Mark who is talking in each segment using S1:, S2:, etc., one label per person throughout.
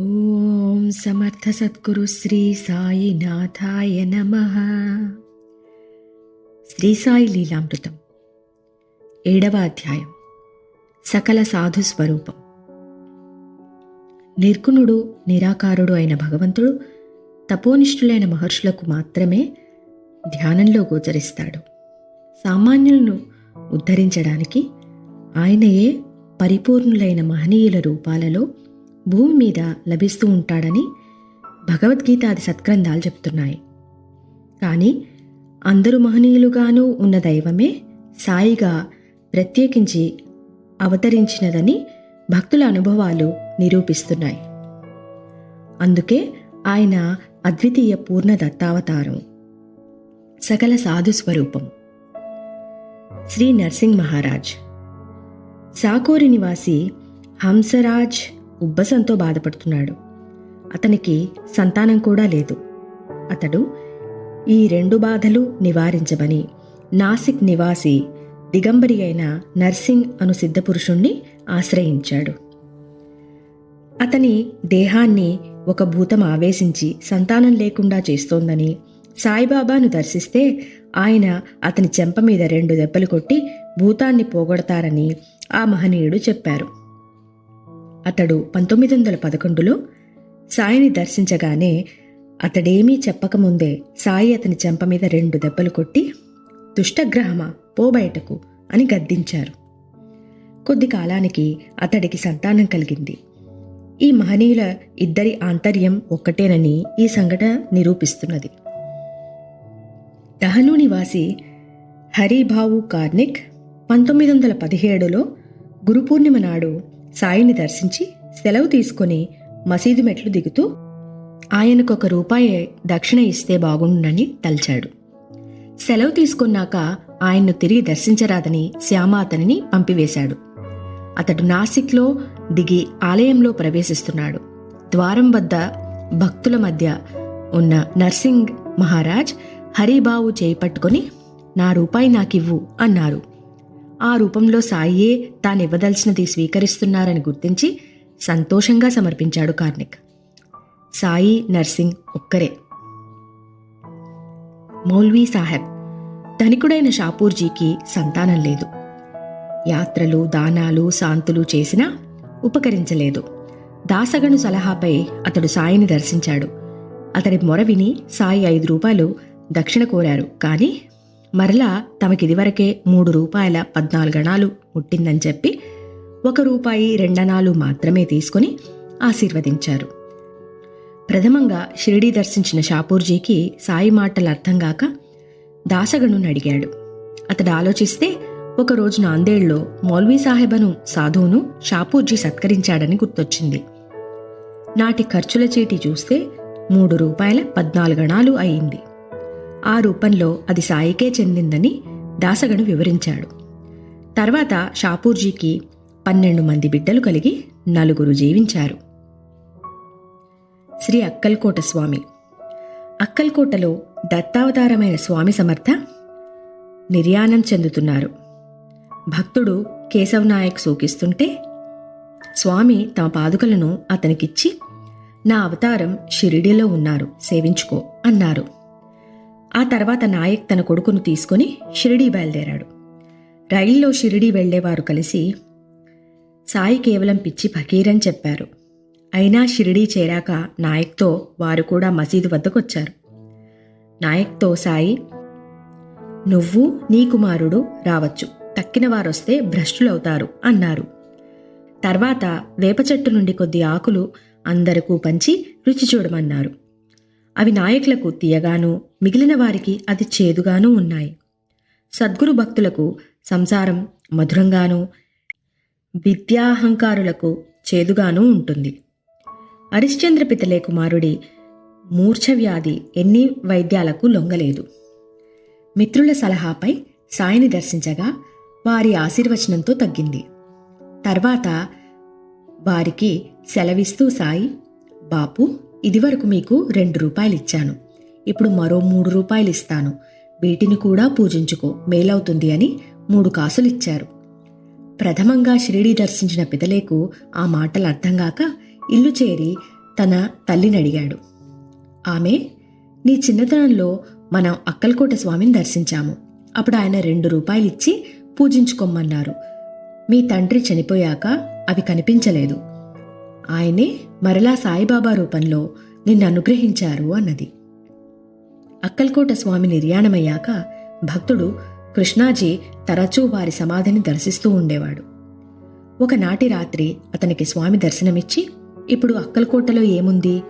S1: ఓం సమర్థ సద్గురు శ్రీ సాయినాథాయ నమ. శ్రీ సాయి లీలామృతం ఏడవ అధ్యాయం సకల సాధు స్వరూపం. నిర్గుణుడు నిరాకారుడు అయిన భగవంతుడు తపోనిష్ఠులైన మహర్షులకు మాత్రమే ధ్యానంలో గోచరిస్తాడు. సామాన్యులను ఉద్ధరించడానికి ఆయనయే పరిపూర్ణులైన మహనీయుల రూపాలలో భూమి మీద లభిస్తూ ఉంటాడని భగవద్గీతాది సత్గ్రంథాలు చెప్తున్నాయి. కానీ అందరూ మహనీయులుగాను ఉన్న దైవమే సాయిగా ప్రత్యేకించి అవతరించినదని భక్తుల అనుభవాలు నిరూపిస్తున్నాయి. అందుకే ఆయన అద్వితీయ పూర్ణ దత్తావతారం సకల సాధు స్వరూపం. శ్రీ నర్సింగ్ మహారాజ్. సాకోరి నివాసి హంసరాజ్ ఉబ్బసంతో బాధపడుతున్నాడు. అతనికి సంతానం కూడా లేదు. అతడు ఈ రెండు బాధలు నివారించమని నాసిక్ నివాసి దిగంబరి అయిన నర్సింగ్ అను సిద్ధపురుషుణ్ణి ఆశ్రయించాడు. అతని దేహాన్ని ఒక భూతం ఆవేశించి సంతానం లేకుండా చేస్తోందని సాయిబాబాను దర్శిస్తే ఆయన అతని చెంప మీద రెండు దెబ్బలు కొట్టి భూతాన్ని పోగొడతారని ఆ మహనీయుడు చెప్పారు. అతడు పంతొమ్మిది వందల పదకొండులో సాయిని దర్శించగానే అతడేమీ చెప్పకముందే సాయి అతని చెంప మీద రెండు దెబ్బలు కొట్టి దుష్టగ్రహమా పో బయటకు అని గద్దించారు. కొద్ది కాలానికి అతడికి సంతానం కలిగింది. ఈ మహనీయుల ఇద్దరి ఆంతర్యం ఒక్కటేనని ఈ సంఘటన నిరూపిస్తున్నది. దహను నివాసి హరిభావు కార్నిక్ పంతొమ్మిది వందల పదిహేడులో గురుపూర్ణిమ నాడు సాయిని దర్శించి సెలవు తీసుకొని మసీదు మెట్లు దిగుతూ ఆయనకు ఒక రూపాయి దక్షిణ ఇస్తే బాగుండని తలిచాడు. సెలవు తీసుకున్నాక ఆయన్ను తిరిగి దర్శించరాదని శ్యామ అతనిని పంపివేశాడు. అతడు నాసిక్లో దిగి ఆలయంలో ప్రవేశిస్తున్నాడు. ద్వారం వద్ద భక్తుల మధ్య ఉన్న నర్సింగ్ మహారాజ్ హరిబావు చేయి పట్టుకొని నా రూపాయి నాకివ్వు అన్నారు. ఆ రూపంలో సాయియే తానివ్వదలసినది స్వీకరిస్తున్నారని గుర్తించి సంతోషంగా సమర్పించాడు కార్నిక్ సాయి నర్సింగ్ ఒక్కరే. మౌల్వీ సాహెబ్ ధనికుడైన షాపూర్జీకి సంతానం లేదు. యాత్రలు దానాలు శాంతులు చేసినా ఉపకరించలేదు. దాసగను సలహాపై అతడు సాయిని దర్శించాడు. అతడి మొర విని సాయి ఐదు రూపాయలు దక్షిణ కోరారు. కానీ మరలా తమకిదివరకే మూడు రూపాయల పద్నాలుగణాలు ముట్టిందని చెప్పి ఒక రూపాయి రెండణాలు మాత్రమే తీసుకుని ఆశీర్వదించారు. ప్రథమంగా షిరిడీ దర్శించిన షాపూర్జీకి సాయి మాటలు అర్థం కాక దాసగణుని అడిగాడు. అతడు ఆలోచిస్తే ఒకరోజు నాందేడ్లో మౌల్వీ సాహెబను సాధువును షాపూర్జీ సత్కరించాడని గుర్తొచ్చింది. నాటి ఖర్చుల చీటి చూస్తే మూడు రూపాయల పద్నాలుగణాలు అయింది. ఆ రూపంలో అది సాయికే చెందిందని దాసగను వివరించాడు. తర్వాత షాపూర్జీకి పన్నెండు మంది బిడ్డలు కలిగి నలుగురు జీవించారు. శ్రీ అక్కల్కోట స్వామి. అక్కల్కోటలో దత్తావతారమైన స్వామి సమర్థ నిర్యాణం చెందుతున్నారు. భక్తుడు కేశవనాయక్ సూకిస్తుంటే స్వామి తమ పాదుకలను అతనికిచ్చి నా అవతారం షిరిడీలో ఉన్నారు సేవించుకో అన్నారు. ఆ తర్వాత నాయక్ తన కొడుకును తీసుకుని షిరిడీ బయలుదేరాడు. రైల్లో షిరిడీ వెళ్ళేవారు కలిసి సాయి కేవలం పిచ్చి ఫకీరని చెప్పారు. అయినా షిరిడీ చేరాక నాయక్తో వారు కూడా మసీదు వద్దకొచ్చారు. నాయక్తో సాయి నువ్వు నీ కుమారుడు రావచ్చు. తక్కిన వారొస్తే భ్రష్టులవుతారు అన్నారు. తర్వాత వేప చెట్టు నుండి కొద్ది ఆకులు అందరికూ పంచి రుచి చూడమన్నారు. అవి నాయకులకు తీయగాను మిగిలిన వారికి అది చేదుగానూ ఉన్నాయి. సద్గురు భక్తులకు సంసారం మధురంగానూ విద్యాహంకారులకు చేదుగానూ ఉంటుంది. హరిశ్చంద్ర పితలే కుమారుడి మూర్ఛవ్యాధి ఎన్ని వైద్యాలకు లొంగలేదు. మిత్రుల సలహాపై సాయిని దర్శించగా వారి ఆశీర్వచనంతో తగ్గింది. తర్వాత వారికి సెలవిస్తూ సాయి బాపు ఇదివరకు మీకు రెండు రూపాయలు ఇచ్చాను ఇప్పుడు మరో మూడు రూపాయలు ఇస్తాను వీటిని కూడా పూజించుకో. మేలవుతుంది అని మూడు కాసులు ఇచ్చారు ప్రథమంగా షిరిడి దర్శించిన పిదలేకు ఆ మాటలు అర్థం కాక ఇల్లు చేరి తన తల్లిని అడిగాడు. ఆమె నీ చిన్నతనంలో మనం అక్కలకోట స్వామిని దర్శించాము. అప్పుడు ఆయన రెండు రూపాయలు ఇచ్చి పూజించుకోమన్నారు. మీ తండ్రి చనిపోయాక అవి కనిపించలేదు. ఆయనే మరలా సాయిబాబా రూపంలో నిన్ను అనుగ్రహించారు అన్నది. అక్కల్కోట స్వామి నిర్యాణమయ్యాక భక్తుడు కృష్ణాజీ తరచూ వారి సమాధిని దర్శిస్తూ ఉండేవాడు. ఒకనాటి రాత్రి అతనికి స్వామి దర్శనమిచ్చి ఇప్పుడు అక్కల్కోటలో ఏముంది?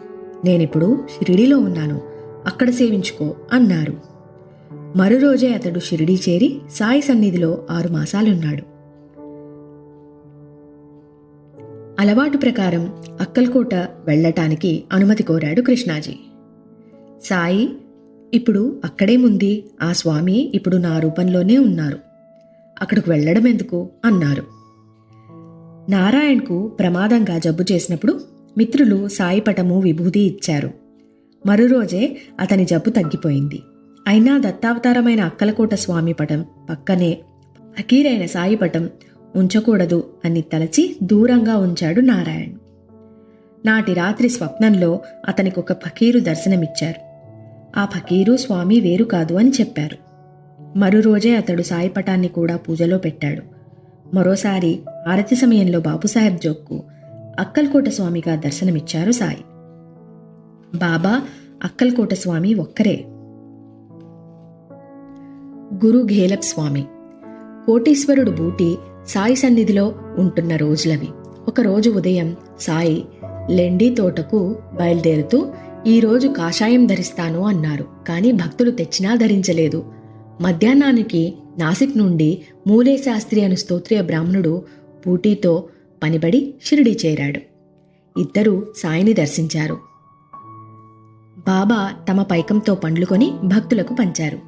S1: నేనిప్పుడు షిరిడీలో ఉన్నాను. అక్కడ సేవించుకో అన్నారు. మరో రోజే అతడు షిరిడీ చేరి సాయి సన్నిధిలో ఆరు మాసాలున్నాడు. అలవాటు ప్రకారం అక్కల్కోట వెళ్ళటానికి అనుమతి కోరాడు కృష్ణాజీ. సాయి ఇప్పుడు అక్కడేముంది ఆ స్వామి ఇప్పుడు నా రూపంలోనే ఉన్నారు. అక్కడికి వెళ్ళడం ఎందుకు? అన్నారు. నారాయణ్కు ప్రమాదంగా జబ్బు చేసినప్పుడు మిత్రులు సాయి పటము విభూతి ఇచ్చారు. మరో రోజే అతని జబ్బు తగ్గిపోయింది. అయినా దత్తావతారమైన అక్కలకోట స్వామి పటం పక్కనే ఫకీరైన సాయి పటం ఉంచకూడదు అని తలచి దూరంగా ఉంచాడు నారాయణ్. నాటి రాత్రి స్వప్నంలో అతనికి ఒక ఫకీరు దర్శనమిచ్చారు. ఆ ఫకీరు స్వామి వేరు కాదు అని చెప్పారు. మరో రోజే అతడు సాయిపటాన్ని కూడా పూజలో పెట్టాడు. మరోసారి ఆరతి సమయంలో బాబుసాహెబ్ జోక్కు అక్కల్కోట స్వామిగా దర్శనమిచ్చారు సాయి. బాబా అక్కల్కోట స్వామి ఒక్కరే. గురు ఘేలప్ స్వామి కోటీశ్వరుడు బూటి సాయి సన్నిధిలో ఉంటున్న రోజులవి. ఒకరోజు ఉదయం సాయి లెండి తోటకు బయలుదేరుతూ ఈరోజు కాషాయం ధరిస్తాను అన్నారు. కానీ భక్తులు తెచ్చినా ధరించలేదు. మధ్యాహ్నానికి నాసిక్ నుండి మూలే శాస్త్రి అను స్తోత్రియ బ్రాహ్మణుడు పూటీతో పనిబడి షిరిడి చేరాడు. ఇద్దరూ సాయిని దర్శించారు. బాబా తమ పైకంతో పండ్లుకొని భక్తులకు పంచారు.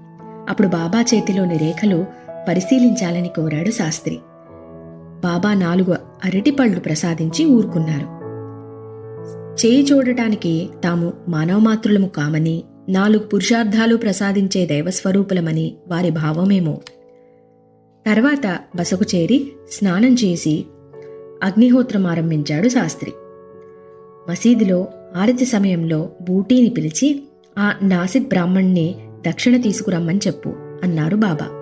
S1: అప్పుడు బాబా చేతిలోని రేఖలు పరిశీలించాలని కోరాడు శాస్త్రి. బాబా నాలుగు అరటిపళ్ళు ప్రసాదించి ఊరుకున్నారు. చేయి చూడటానికి తాము మానవమాతృలము కామని నాలుగు పురుషార్థాలు ప్రసాదించే దైవస్వరూపులమని వారి భావమేమో. తర్వాత బసకు చేరి స్నానం చేసి అగ్నిహోత్రం ఆరంభించాడు శాస్త్రి. మసీదులో ఆరతి సమయంలో బూటీని పిలిచి ఆ నాసిక్ బ్రాహ్మణ్ణి దక్షిణ తీసుకురమ్మని చెప్పు అన్నారు బాబా.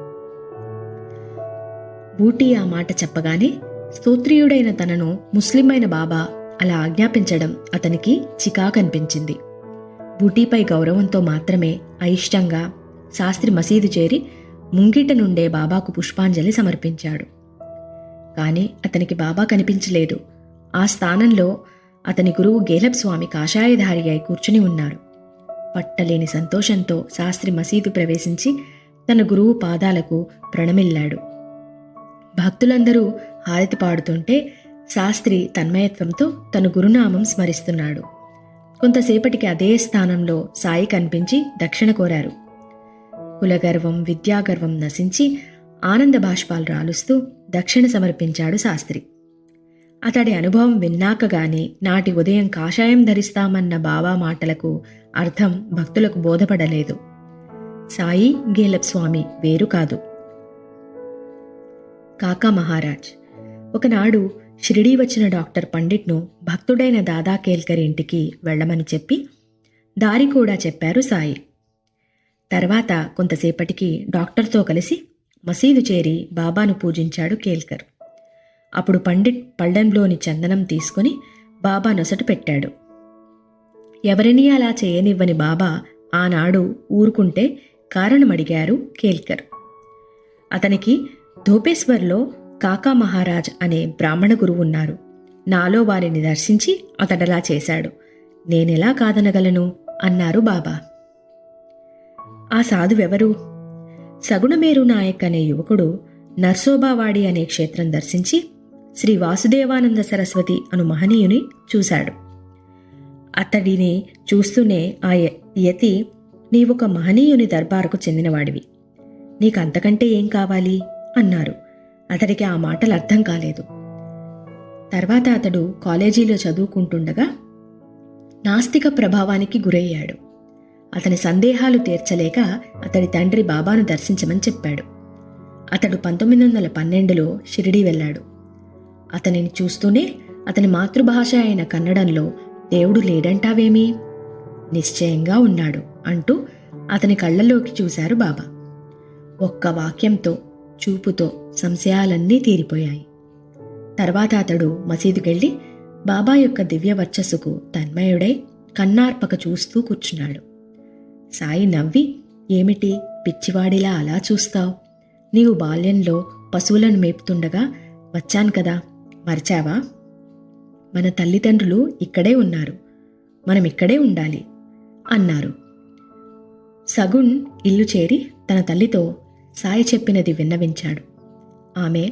S1: బూటీ ఆ మాట చెప్పగానే స్తోత్రియుడైన తనను ముస్లిమైన బాబా అలా ఆజ్ఞాపించడం అతనికి చికాకనిపించింది. బూటీపై గౌరవంతో మాత్రమే అయిష్టంగా శాస్త్రి మసీదు చేరి ముంగిట నుండే బాబాకు పుష్పాంజలి సమర్పించాడు. కాని అతనికి బాబా కనిపించలేదు. ఆ స్థానంలో అతని గురువు గేలబ్ స్వామి కాషాయధారి అయి కూర్చుని ఉన్నారు. పట్టలేని సంతోషంతో శాస్త్రి మసీదు ప్రవేశించి తన గురువు పాదాలకు ప్రణమిల్లాడు. భక్తులందరూ హారతి పాడుతుంటే శాస్త్రి తన్మయత్వంతో తన గురునామం స్మరిస్తున్నాడు. కొంతసేపటికి అదే స్థానంలో సాయి కనిపించి దక్షిణ కోరారు. కులగర్వం విద్యాగర్వం నశించి ఆనంద బాష్పాలు రాలుస్తూ దక్షిణ సమర్పించాడు శాస్త్రి. అతడి అనుభవం విన్నాక గాని నాటి ఉదయం కాషాయం ధరిస్తామన్న బాబా మాటలకు అర్థం భక్తులకు బోధపడలేదు. సాయి గేలప్ స్వామి వేరు కాదు. కాకా మహారాజ్. ఒకనాడు షిరిడీ వచ్చిన డాక్టర్ పండిట్ను భక్తుడైన దాదా కేల్కర్ ఇంటికి వెళ్ళమని చెప్పి దారి కూడా చెప్పారు సాయి. తర్వాత కొంతసేపటికి డాక్టర్తో కలిసి మసీదు చేరి బాబాను పూజించాడు కేల్కర్. అప్పుడు పండిట్ పళ్ళెంలోని చందనం తీసుకుని బాబా నొసట పెట్టాడు. ఎవరినీ అలా చేయనివ్వని బాబా ఆనాడు ఊరుకుంటే కారణమడిగారు కేల్కర్. అతనికి ధోపేశ్వర్లో కాకా మహారాజ్ అనే బ్రాహ్మణ గురువు ఉన్నారు. నాలో వారిని దర్శించి అతడలా చేశాడు. నేనెలా కాదనగలను? అన్నారు బాబా. ఆ సాధువెవరు? సగుణమేరు నాయక్ అనే యువకుడు నర్సోబావాడి అనే క్షేత్రం దర్శించి శ్రీ వాసుదేవానంద సరస్వతి అను మహనీయుని చూశాడు. అతడిని చూస్తూనే ఆ యతి నీవొక మహనీయుని దర్బారుకు చెందినవాడివి. నీకంతకంటే ఏం కావాలి? అన్నారు. అతడికి ఆ మాటలు అర్థం కాలేదు. తర్వాత అతడు కాలేజీలో చదువుకుంటుండగా నాస్తిక ప్రభావానికి గురయ్యాడు. అతని సందేహాలు తీర్చలేక అతడి తండ్రి బాబాను దర్శించమని చెప్పాడు. అతడు పంతొమ్మిది వందల పన్నెండులో షిరిడీ వెళ్ళాడు. అతనిని చూస్తూనే అతని మాతృభాష అయిన కన్నడంలో దేవుడు లేడంటావేమి? నిశ్చయంగా ఉన్నాడు అంటూ అతని కళ్ళలోకి చూశారు బాబా. ఒక్క వాక్యంతో చూపుతో సంశయాలన్నీ తీరిపోయాయి. తర్వాత అతడు మసీదుకెళ్ళి బాబా యొక్క దివ్య వర్చస్సుకు తన్మయుడై కన్నార్పక చూస్తూ కూర్చున్నాడు. సాయి నవ్వి ఏమిటి? పిచ్చివాడిలా అలా చూస్తావు? నీవు బాల్యంలో పశువులను మేపుతుండగా వచ్చాను కదా మర్చావా? మన తల్లిదండ్రులు ఇక్కడే ఉన్నారు. మనం ఇక్కడే ఉండాలి అన్నారు. సగుణ్ ఇల్లు చేరి తన తల్లితో సాయి చెప్పినది విన్నవించాడు. ఆమె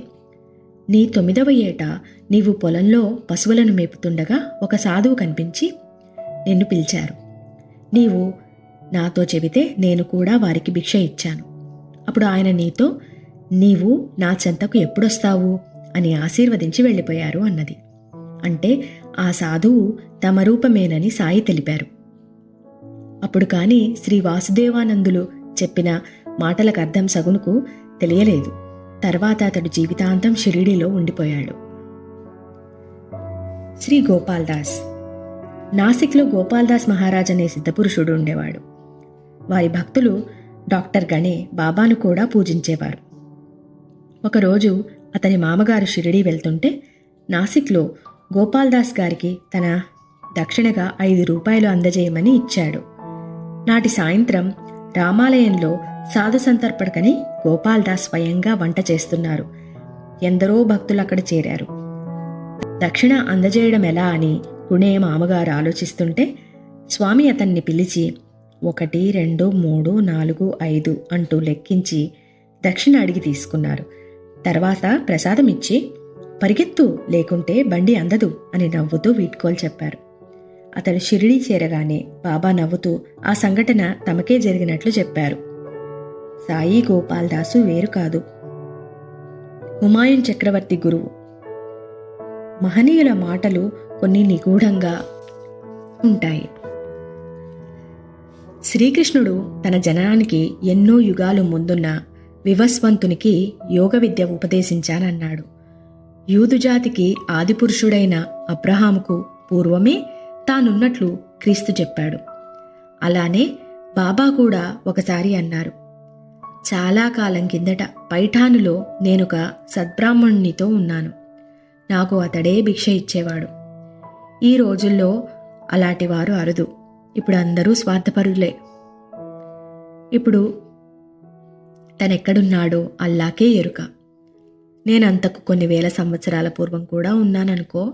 S1: నీ తొమ్మిదవ ఏట నీవు పొలంలో పశువులను మేపుతుండగా ఒక సాధువు కనిపించి నిన్ను పిలిచారు. నీవు నాతో చెబితే నేను కూడా వారికి భిక్ష ఇచ్చాను. అప్పుడు ఆయన నీతో నీవు నా చెంతకు ఎప్పుడొస్తావు? అని ఆశీర్వదించి వెళ్ళిపోయారు అన్నది. అంటే ఆ సాధువు తమ రూపమేనని సాయి తెలిపారు. అప్పుడు కానీ శ్రీ వాసుదేవానందులు చెప్పిన మాటలకు అర్థం సగునుకు తెలియలేదు. తర్వాత అతడు జీవితాంతం షిరిడీలో ఉండిపోయాడు. శ్రీ గోపాల్దాస్. నాసిక్లో గోపాల్దాస్ మహారాజ్ అనే సిద్ధపురుషుడు ఉండేవాడు. వారి భక్తులు డాక్టర్ గణే బాబాను కూడా పూజించేవారు. ఒకరోజు అతని మామగారు షిరిడీ వెళ్తుంటే నాసిక్లో గోపాల్దాస్ గారికి తన దక్షిణగా ఐదు రూపాయలు అందజేయమని ఇచ్చాడు. నాటి సాయంత్రం రామాలయంలో సాధు సంతర్పణకని గోపాల్దాస్ స్వయంగా వంట చేస్తున్నారు. ఎందరో భక్తులు అక్కడ చేరారు. దక్షిణ అందజేయడం ఎలా అని గుణే మామగారు ఆలోచిస్తుంటే స్వామి అతన్ని పిలిచి ఒకటి రెండు మూడు నాలుగు ఐదు అంటూ లెక్కించి దక్షిణ అడిగి తీసుకున్నారు. తర్వాత ప్రసాదం ఇచ్చి పరిగెత్తు లేకుంటే బండి అందదు అని నవ్వుతూ వీడ్కోలు చెప్పారు. అతడు షిరిడీ చేరగానే బాబా నవ్వుతూ ఆ సంఘటన తమకే జరిగినట్లు చెప్పారు. సాయి గోపాల్ దాసు వేరు కాదు. హుమాయూన్ చక్రవర్తి గురువు. మహనీయుల మాటలు కొన్ని నిగూఢంగా ఉంటాయి. శ్రీకృష్ణుడు తన జననానికి ఎన్నో యుగాలు ముందున్న వివస్వంతునికి యోగ విద్య ఉపదేశించానన్నాడు. యూదుజాతికి ఆదిపురుషుడైన అబ్రహాముకు పూర్వమే తానున్నట్లు క్రీస్తు చెప్పాడు. అలానే బాబా కూడా ఒకసారి అన్నారు. చాలా కాలం కిందట పైఠానులో నేనొక సద్బ్రాహ్మణునితో ఉన్నాను. నాకు అతడే భిక్ష ఇచ్చేవాడు. ఈ రోజుల్లో అలాంటి వారు అరుదు. ఇప్పుడు అందరూ స్వార్థపరులే. ఇప్పుడు తనెక్కడున్నాడో అల్లాకే ఎరుక. నేనంతకు కొన్ని వేల సంవత్సరాల పూర్వం కూడా ఉన్నాననుకో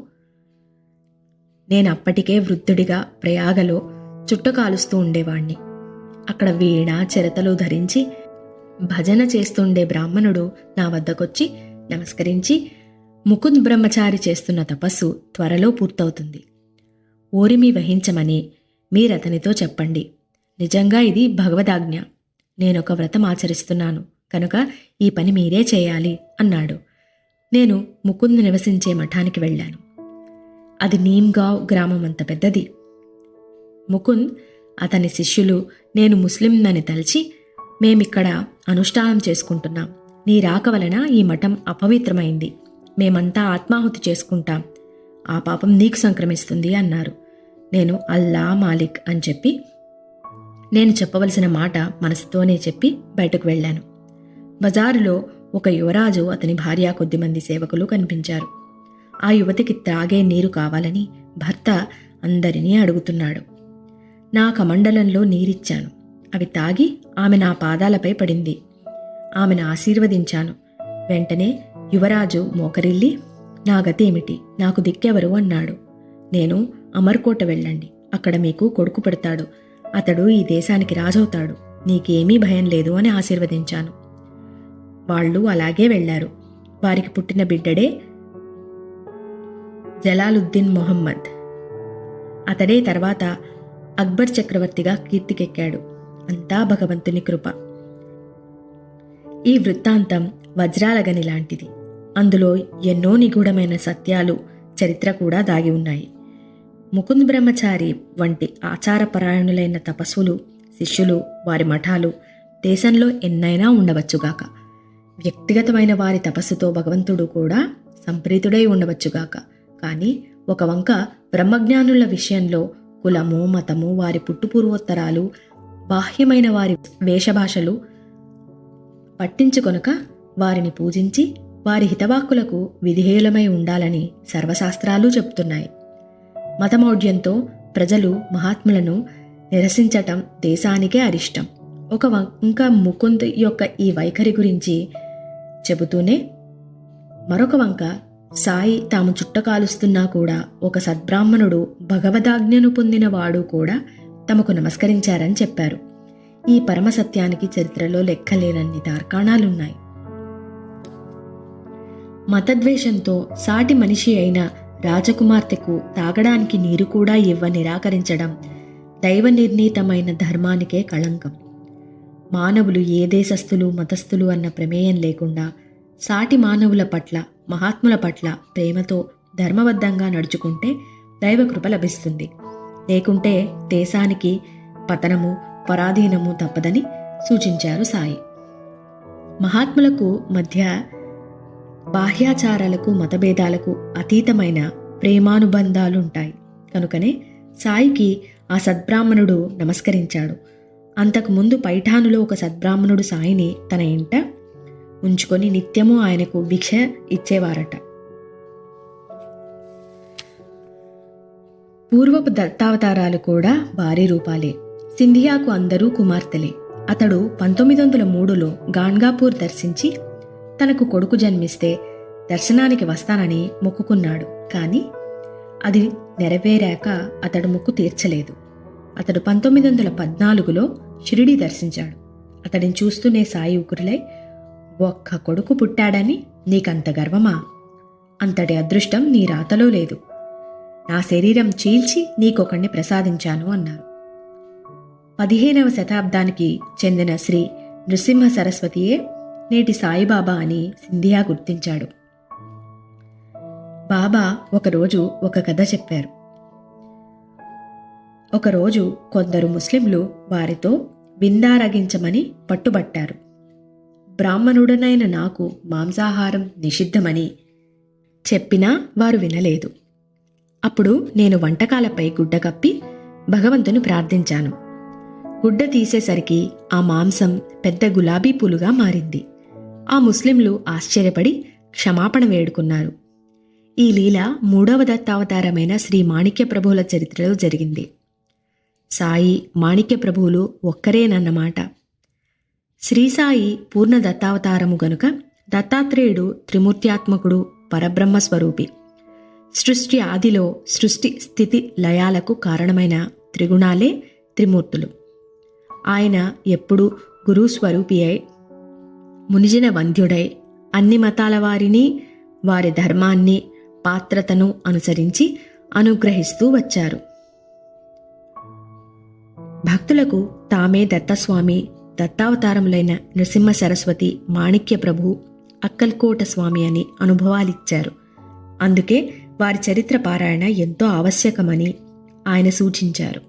S1: నేను అప్పటికే వృద్ధుడిగా ప్రయాగలో చుట్ట కాలుస్తూ ఉండేవాణ్ణి. అక్కడ వీణ చెరతలు ధరించి భజన చేస్తుండే బ్రాహ్మణుడు నా వద్దకొచ్చి నమస్కరించి ముకుంద్ బ్రహ్మచారి చేస్తున్న తపస్సు త్వరలో పూర్తవుతుంది. ఓరిమి వహించమని మీరతనితో చెప్పండి. నిజంగా ఇది భగవదాజ్ఞ. నేనొక వ్రతం ఆచరిస్తున్నాను. కనుక ఈ పని మీరే చేయాలి అన్నాడు. నేను ముకుంద్ నివసించే మఠానికి వెళ్ళాను. అది నీమ్గావ్ గ్రామం అంత పెద్దది. ముకుంద్ అతని శిష్యులు నేను ముస్లింనని తలిచి మేమిక్కడ అనుష్ఠానం చేసుకుంటున్నాం. నీ రాక వలన ఈ మఠం అపవిత్రమైంది. మేమంతా ఆత్మాహుతి చేసుకుంటాం. ఆ పాపం నీకు సంక్రమిస్తుంది అన్నారు. నేను అల్లా మాలిక్ అని చెప్పి నేను చెప్పవలసిన మాట మనసుతోనే చెప్పి బయటకు వెళ్ళాను. బజారులో ఒక యువరాజు అతని భార్య కొద్దిమంది సేవకులు కనిపించారు. ఆ యువతికి త్రాగే నీరు కావాలని భర్త అందరినీ అడుగుతున్నాడు. నా కమండలంలో నీరిచ్చాను. అవి తాగి ఆమె నా పాదాలపై పడింది. ఆమెను ఆశీర్వదించాను. వెంటనే యువరాజు మోకరిల్లి నా గతేమిటి? నాకు దిక్కెవరు? అన్నాడు. నేను అమర్కోట వెళ్ళండి. అక్కడ మీకు కొడుకు పెడతాడు. అతడు ఈ దేశానికి రాజవుతాడు. నీకేమీ భయం లేదు అని ఆశీర్వదించాను. వాళ్ళు అలాగే వెళ్ళారు. వారికి పుట్టిన బిడ్డడే జలాలుద్దీన్ మొహమ్మద్. అతడే తర్వాత అక్బర్ చక్రవర్తిగా కీర్తికెక్కాడు. అంతా భగవంతుని కృప. ఈ వృత్తాంతం వజ్రాలగని లాంటిది. అందులో ఎన్నో నిగూఢమైన సత్యాలు చరిత్ర కూడా దాగి ఉన్నాయి. ముకుంద్ బ్రహ్మచారి వంటి ఆచారపరాయణులైన తపస్సులు శిష్యులు వారి మఠాలు దేశంలో ఎన్నైనా ఉండవచ్చుగాక. వ్యక్తిగతమైన వారి తపస్సుతో భగవంతుడు కూడా సంప్రీతుడై ఉండవచ్చుగాక. కానీ ఒక వంక బ్రహ్మజ్ఞానుల విషయంలో కులము మతము వారి పుట్టుపూర్వోత్తరాలు బాహ్యమైన వారి వేషభాషలు పట్టించుకొనక వారిని పూజించి వారి హితవాక్కులకు విధేయులమై ఉండాలని సర్వశాస్త్రాలు చెప్తున్నాయి మతమౌఢ్యంతో ప్రజలు మహాత్ములను నిరసించటం దేశానికే అరిష్టం. ఒక వంక ముకుంద్ యొక్క ఈ వైఖరి గురించి చెబుతూనే మరొక వంక సాయి తాము చుట్టకాలుస్తున్నా కూడా ఒక సద్బ్రాహ్మణుడు భగవదాజ్ఞను పొందినవాడు కూడా తమకు నమస్కరించారని చెప్పారు. ఈ పరమ సత్యానికి చరిత్రలో లెక్కలేనన్ని తార్కాణాలున్నాయి. మతద్వేషంతో సాటి మనిషి అయిన రాజకుమార్తెకు తాగడానికి నీరు కూడా ఇవ్వ నిరాకరించడం దైవ నిర్ణీతమైన ధర్మానికే కళంకం. మానవులు ఏ దేశస్థులు మతస్థులు అన్న ప్రమేయం లేకుండా సాటి మానవుల పట్ల మహాత్ముల పట్ల ప్రేమతో ధర్మబద్ధంగా నడుచుకుంటే దైవకృప లభిస్తుంది. లేకుంటే దేశానికి పతనము పరాధీనము తప్పదని సూచించారు సాయి. మహాత్ములకు మధ్య బాహ్యాచారాలకు మతభేదాలకు అతీతమైన ప్రేమానుబంధాలుంటాయి. కనుకనే సాయికి ఆ సద్బ్రాహ్మణుడు నమస్కరించాడు. అంతకుముందు పైఠానులో ఒక సద్బ్రాహ్మణుడు సాయిని తన ఇంట ఉంచుకొని నిత్యము ఆయనకు భిక్ష ఇచ్చేవారట. పూర్వపు దత్తావతారాలు కూడా భారీ రూపాలే. సింధియాకు అందరూ కుమార్తెలే. అతడు పంతొమ్మిది వందల మూడులో గాన్గాపూర్ దర్శించి తనకు కొడుకు జన్మిస్తే దర్శనానికి వస్తానని మొక్కుకున్నాడు. కానీ అది నెరవేరాక అతడు మొక్కు తీర్చలేదు. అతడు పంతొమ్మిది వందల పద్నాలుగులో షిరిడి దర్శించాడు. అతడిని చూస్తూనే సాయి ఉకురులై ఒక్క కొడుకు పుట్టాడని నీకంత గర్వమా? అంతటి అదృష్టం నీ రాతలో లేదు. నా శరీరం చీల్చి నీకొకణ్ణి ప్రసాదించాను అన్నారు. పదిహేనవ శతాబ్దానికి చెందిన శ్రీ నృసింహ సరస్వతియే నేటి సాయిబాబా అని సింధియా గుర్తించాడు. బాబా ఒకరోజు ఒక కథ చెప్పారు. ఒకరోజు కొందరు ముస్లింలు వారితో విందారగించమని పట్టుబట్టారు. బ్రాహ్మణుడనైన నాకు మాంసాహారం నిషిద్ధమని చెప్పినా వారు వినలేదు. అప్పుడు నేను వంటకాలపై గుడ్డ కప్పి భగవంతుని ప్రార్థించాను. గుడ్డ తీసేసరికి ఆ మాంసం పెద్ద గులాబీ పూలుగా మారింది. ఆ ముస్లింలు ఆశ్చర్యపడి క్షమాపణ వేడుకున్నారు. ఈ లీల మూడవ దత్తావతారమైన శ్రీ మాణిక్య ప్రభువుల చరిత్రలో జరిగింది. సాయి మాణిక్య ప్రభువులు ఒక్కరేనన్నమాట. శ్రీసాయి పూర్ణ దత్తావతారము గనుక దత్తాత్రేయుడు త్రిమూర్త్యాత్మకుడు పరబ్రహ్మ స్వరూపి సృష్టి ఆదిలో సృష్టి స్థితి లయాలకు కారణమైన త్రిగుణాలే త్రిమూర్తులు. ఆయన ఎప్పుడు గురు స్వరూపి అయి మునిజన వంద్యుడై అన్ని మతాల వారిని వారి ధర్మాన్ని పాత్రతను అనుసరించి అనుగ్రహిస్తూ వచ్చారు. భక్తులకు తామే దత్తస్వామి దత్తావతారములైన నృసింహ సరస్వతి మాణిక్య ప్రభు అక్కల్కోట స్వామి అని అనుభవాలిచ్చారు. అందుకే వారి చరిత్ర పారాయణ ఎంతో ఆవశ్యకమని ఆయన సూచించారు.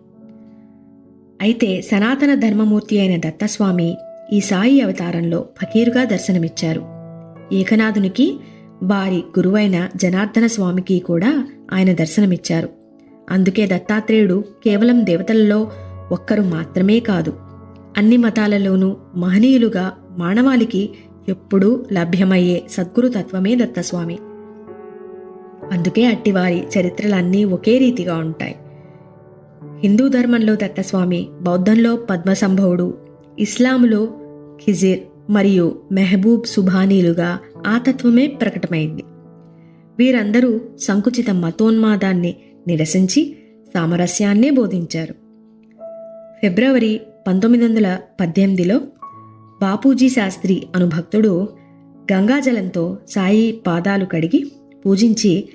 S1: అయితే సనాతన ధర్మమూర్తి అయిన దత్తస్వామి ఈ సాయి అవతారంలో ఫకీరుగా దర్శనమిచ్చారు. ఏకనాథునికి వారి గురువైన జనార్దన స్వామికి కూడా ఆయన దర్శనమిచ్చారు. అందుకే దత్తాత్రేయుడు కేవలం దేవతలలో ఒక్కరు మాత్రమే కాదు అన్ని మతాలలోనూ మహనీయులుగా మానవాళికి ఎప్పుడూ లభ్యమయ్యే సద్గురు తత్వమే దత్తస్వామి. అందుకే అట్టివారి చరిత్రలన్నీ ఒకే రీతిగా ఉంటాయి. హిందూ ధర్మంలో దత్తస్వామి బౌద్ధంలో పద్మసంభవుడు ఇస్లాములో ఖిజిర్ మరియు మెహబూబ్ సుభానీలుగా ఆ తత్వమే ప్రకటమైంది. వీరందరూ సంకుచిత మతోన్మాదాన్ని నిరసించి సామరస్యాన్నే బోధించారు. ఫిబ్రవరి పంతొమ్మిది వందల పద్దెనిమిదిలో బాపూజీ శాస్త్రి అనుభక్తుడు గంగాజలంతో సాయి పాదాలు కడిగి పూజించి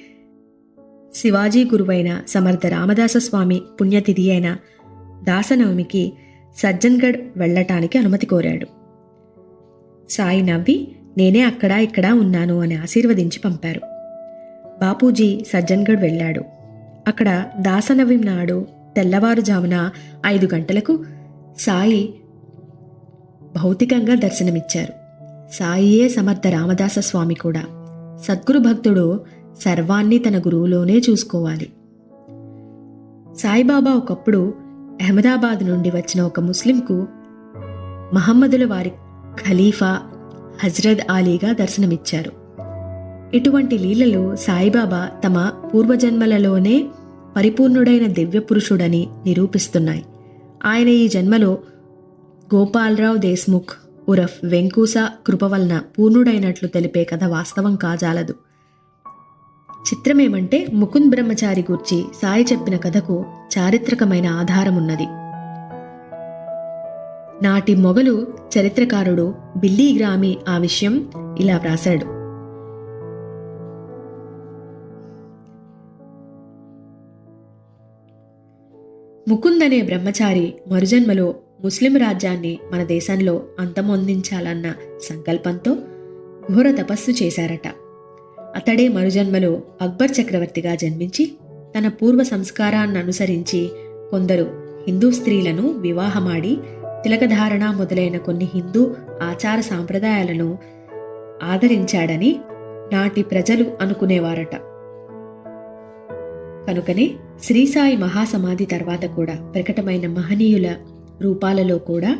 S1: శివాజీ గురువైన సమర్థ రామదాస స్వామి పుణ్యతిథి అయిన దాసనవమికి సజ్జన్గఢ్ వెళ్ళటానికి అనుమతి కోరాడు. సాయి నవ్వి నేనే అక్కడ ఇక్కడ ఉన్నాను అని ఆశీర్వదించి పంపారు. బాపూజీ సజ్జన్గఢ్ వెళ్ళాడు. అక్కడ దాసనవమి నాడు తెల్లవారుజామున ఐదు గంటలకు సాయి భౌతికంగా దర్శనమిచ్చారు. సాయియే సమర్థ రామదాస స్వామి కూడా. సద్గురు భక్తుడు సర్వాన్ని తన గురువులోనే చూసుకోవాలి. సాయిబాబా ఒకప్పుడు అహ్మదాబాద్ నుండి వచ్చిన ఒక ముస్లింకు మహమ్మదుల వారి ఖలీఫా హజ్రత్ ఆలీగా దర్శనమిచ్చారు. ఇటువంటి లీలలు సాయిబాబా తమ పూర్వజన్మలలోనే పరిపూర్ణుడైన దివ్య పురుషుడని నిరూపిస్తున్నాయి. ఆయన ఈ జన్మలో గోపాలరావు దేశ్ముఖ్ ఉరఫ్ వెంకూస కృప వలన పూర్ణుడైనట్లు తెలిపే కథ వాస్తవం కాజాలదు. చిత్రమేమంటే ముకుంద్ బ్రహ్మచారి గూర్చి సాయి చెప్పిన కథకు చారిత్రకమైన ఆధారమున్నది. నాటి మొగలు చరిత్రకారుడు బిల్లీ గ్రామి ఆ విషయం ఇలా వ్రాశాడు. ముకుంద్ అనే బ్రహ్మచారి మరుజన్మలో ముస్లిం రాజ్యాన్ని మన దేశంలో అంతమొందించాలన్న సంకల్పంతో ఘోర తపస్సు చేశారట. అతడే మరుజన్మలో అక్బర్ చక్రవర్తిగా జన్మించి తన పూర్వ సంస్కారాన్ని అనుసరించి కొందరు హిందూ స్త్రీలను వివాహమాడి తిలకధారణ మొదలైన కొన్ని హిందూ ఆచార సాంప్రదాయాలను ఆదరించాడని నాటి ప్రజలు అనుకునేవారట. కనుకనే శ్రీసాయి మహాసమాధి తర్వాత కూడా ప్రకటమైన మహనీయుల రూపాలలో కూడా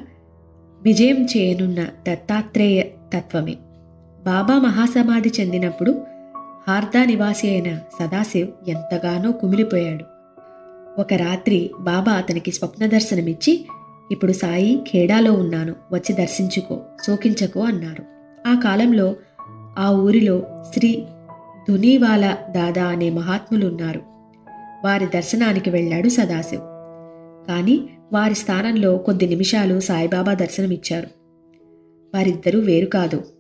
S1: విజయం చేయనున్న దత్తాత్రేయ తత్వమే. బాబా మహాసమాధి చెందినప్పుడు హార్దా నివాసి అయిన సదాశివ్ ఎంతగానో కుమిలిపోయాడు. ఒక రాత్రి బాబా అతనికి స్వప్న దర్శనమిచ్చి ఇప్పుడు సాయి ఖేడాలో ఉన్నాను వచ్చి దర్శించుకో శోకించకో అన్నారు. ఆ కాలంలో ఆ ఊరిలో శ్రీ ధునీవాల దాదా అనే మహాత్ములున్నారు. వారి దర్శనానికి వెళ్ళాడు సదాశివ్. కానీ వారి స్థానంలో కొద్ది నిమిషాలు సాయిబాబా దర్శనమిచ్చారు. వారిద్దరూ వేరు కాదు.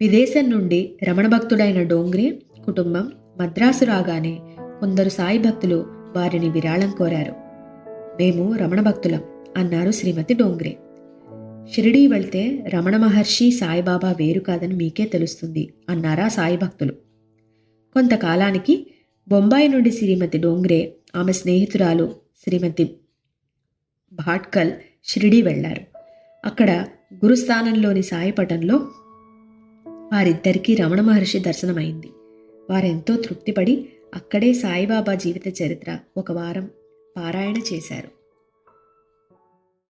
S1: విదేశం నుండి రమణ భక్తుడైన డోంగ్రీ కుటుంబం మద్రాసు రాగానే కొందరు సాయి భక్తులు వారిని విరాళం కోరారు. మేము రమణ భక్తులం అన్నారు శ్రీమతి డోంగ్రే. షిరిడీ వెళ్తే రమణ మహర్షి సాయిబాబా వేరు కాదని మీకే తెలుస్తుంది అన్నారా సాయి భక్తులు. కొంతకాలానికి బొంబాయి నుండి శ్రీమతి డోంగ్రే ఆమె స్నేహితురాలు శ్రీమతి భాట్కల్ షిరిడీ వెళ్ళారు. అక్కడ గురుస్థానంలోని సాయిపటంలో వారిద్దరికీ రమణ మహర్షి దర్శనమైంది. వారెంతో తృప్తిపడి అక్కడే సాయిబాబా జీవిత చరిత్ర ఒక వారం పారాయణ చేశారు.